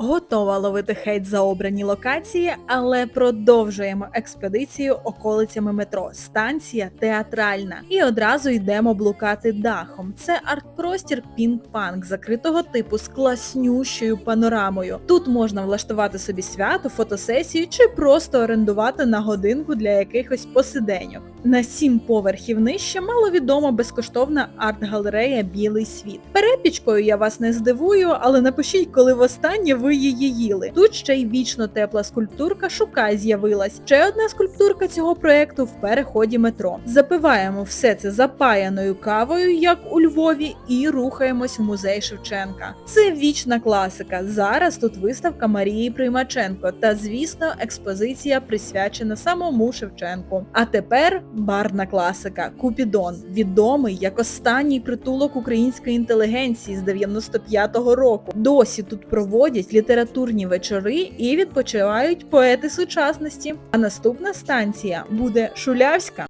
Готова ловити хейт за обрані локації, але продовжуємо експедицію околицями метро. Станція театральна. І одразу йдемо блукати дахом. Це арт-простір Пінг-Панк закритого типу з класнющою панорамою. Тут можна влаштувати собі свято, фотосесію чи просто орендувати на годинку для якихось посиденьок. На сім поверхів нижче маловідома безкоштовна арт-галерея Білий світ. Перепічкою я вас не здивую, але напишіть, коли востаннє ви її їли. Тут ще й вічно тепла скульптурка Шукай з'явилась. Ще одна скульптурка цього проекту в переході метро. Запиваємо все це запаяною кавою, як у Львові, і рухаємось в музей Шевченка. Це вічна класика. Зараз тут виставка Марії Приймаченко та, звісно, експозиція присвячена самому Шевченку. А тепер барна класика Купідон, відомий як останній притулок української інтелігенції з 95-го року. Досі тут проводять літературні вечори і відпочивають поети сучасності. А наступна станція буде Шулявська.